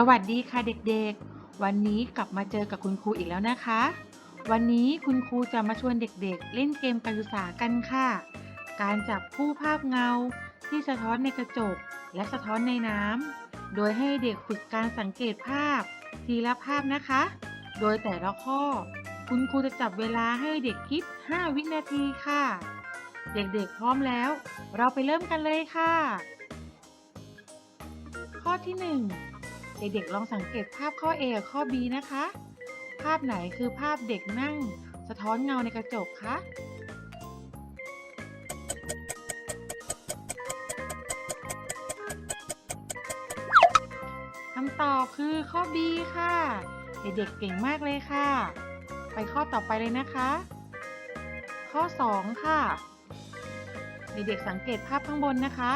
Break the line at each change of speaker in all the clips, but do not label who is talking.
สวัสดีค่ะเด็กๆ วันนี้กลับมาเจอกับคุณครูอีกแล้วนะคะ วันนี้คุณครูจะมาชวนเด็กๆ เล่นเกมการศึกษากันค่ะ การจับคู่ภาพเงา ที่สะท้อนในกระจก และสะท้อนในน้ำ โดยให้เด็กฝึกการสังเกตภาพ ทีละภาพนะคะ โดยแต่ละข้อ คุณครูจะจับเวลาให้เด็กคิด 5 วินาทีค่ะ เด็กๆ พร้อมแล้ว เราไปเริ่มกันเลยค่ะ ข้อที่ 1 เด็กๆลองสังเกตภาพข้อ A กับข้อ B นะคะ ภาพไหนคือภาพเด็กนั่ง สะท้อนเงาในกระจกคะคำตอบคือข้อ B ค่ะ เด็กๆเก่งมากเลยค่ะ ไปข้อต่อไปเลยนะคะ ข้อ 2 ค่ะ เด็กๆสังเกตภาพข้างบนนะคะ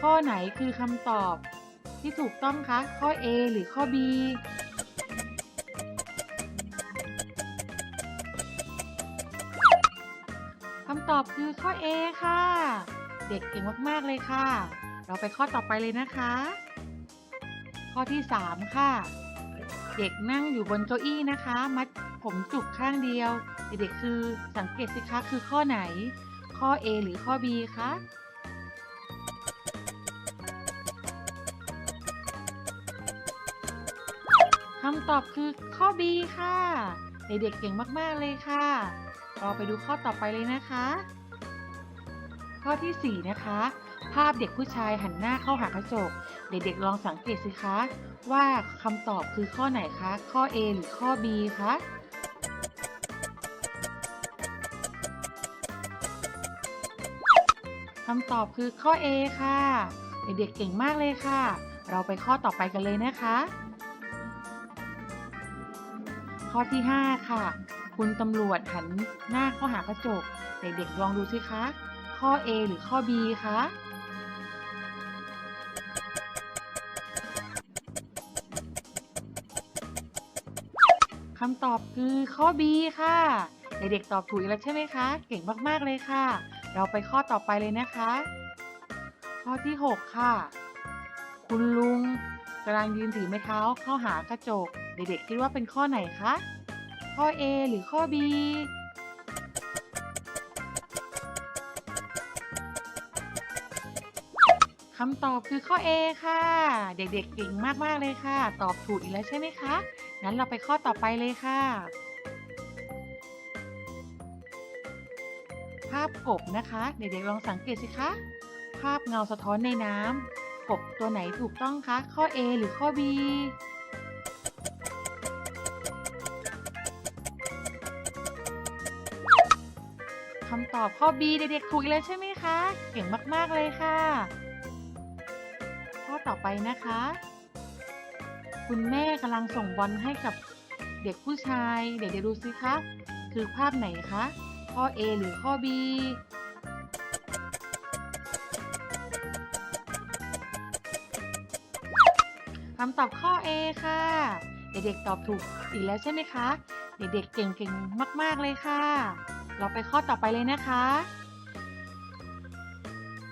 ข้อไหนคือคำตอบ ที่ถูกต้องคะ ข้อ A หรือข้อ B คำตอบคือข้อ A ค่ะ เด็กเก่งมาก ๆ เลยค่ะ เราไปข้อต่อไปเลยนะคะ ข้อที่ 3 ค่ะ เด็กนั่งอยู่บนเก้าอี้นะคะ มัดผมจุกข้างเดียว เด็กๆคือสังเกตสิคะคือข้อไหน ข้อ A หรือข้อ B คะ คำตอบคือข้อ B ค่ะ เด็กๆเก่งมากๆเลยค่ะ เราไปดูข้อต่อไปเลยนะคะ ข้อทีสี่ 4 นะคะ ภาพเด็กผู้ชายหันหน้าเข้าหากระจก เด็กๆลองสังเกตสิคะ ว่าคำตอบคือข้อไหนคะ ข้อ A หรือข้อ B คะคำตอบคือข้อ A ค่ะ เด็กๆเก่งมากเลยค่ะ เราไปข้อต่อไปกันเลยนะคะ ข้อที่ 5 ค่ะ คุณตำรวจหันหน้าเข้าหากระจก เด็กๆลองดูสิคะ ข้อ A หรือข้อ B คะคำตอบคือข้อ B ค่ะ เด็กๆตอบถูกอีกแล้วใช่ไหมคะ เก่งมากๆเลยค่ะ เราไปข้อต่อไปเลยนะคะ ข้อที่ 6 ค่ะ คุณลุงกำลังยืนถือไม้เท้าเข้าหากระจก เด็กๆคิดว่าเป็นข้อไหนคะ ข้อ A หรือข้อ B คำตอบคือข้อ A ค่ะ เด็กๆเก่งมากๆเลยค่ะ ตอบถูกอีกแล้วใช่ไหมคะ งั้นเราไปข้อต่อไปเลยค่ะ ภาพกบนะคะ เด็กๆลองสังเกตสิคะ ภาพเงาสะท้อนในน้ำกบตัวไหนถูกต้องคะ ข้อ A หรือข้อ B ำตอบข้อ B เด็กๆถูกอีกแล้วใช่ไหมคะ เก่งมากๆเลยค่ะ ข้อต่อไปนะคะ คุณแม่กำลังส่งบอลให้กับเด็กผู้ชาย เด็กๆดูสิคะ คือภาพไหนคะ ข้อ A หรือข้อ B คำตอบข้อ A ค่ะ เด็กๆตอบถูกอีกแล้วใช่ไหมคะ เด็กๆเก่งๆมาก ๆเลยค่ะ เราไปข้อต่อไปเลยนะคะ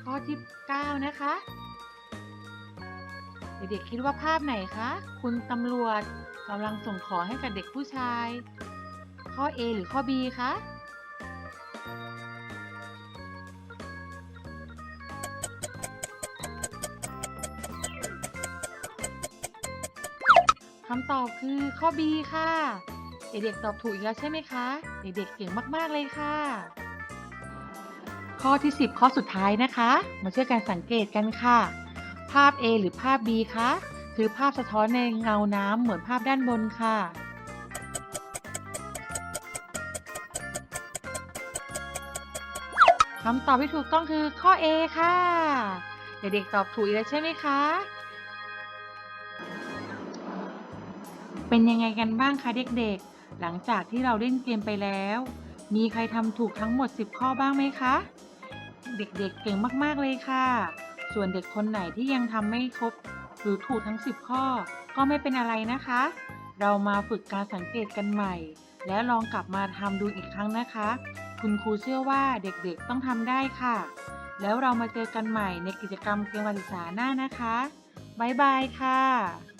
ข้อที่ 9 นะคะ เด็กๆคิดว่าภาพไหนคะ คุณตำรวจกำลังส่งของให้กับเด็กผู้ชาย ข้อ A หรือข้อ B คะ คำตอบคือข้อ B ค่ะ เด็กๆตอบถูกอีกแล้วใช่ไหมคะ เด็กๆเก่งมากๆเลยค่ะ ข้อที่ 10 ข้อสุดท้ายนะคะ มาช่วยกันสังเกตกันค่ะ ภาพ A หรือภาพ B คะคือภาพสะท้อนในเงาน้ำเหมือนภาพด้านบนค่ะ คำตอบที่ถูกต้องคือข้อ A ค่ะ เด็กๆตอบถูกอีกแล้วใช่ไหมคะ เป็นยังไงกันบ้างคะเด็กๆ หลังจากที่เราเล่นเกมไปแล้ว มีใครทำถูกทั้งหมด 10 ข้อบ้างไหมคะ เด็กๆเก่งมากๆเลยค่ะ ส่วนเด็กคนไหนที่ยังทำไม่ครบ หรือถูกทั้ง 10 ข้อ ก็ไม่เป็นอะไรนะคะ เรามาฝึกการสังเกตกันใหม่ และลองกลับมาทำดูอีกครั้งนะคะ คุณครูเชื่อว่าเด็กๆต้องทำได้ค่ะ แล้วเรามาเจอกันใหม่ในกิจกรรมเกมวันศึกษาหน้านะคะบ๊ายบายค่ะ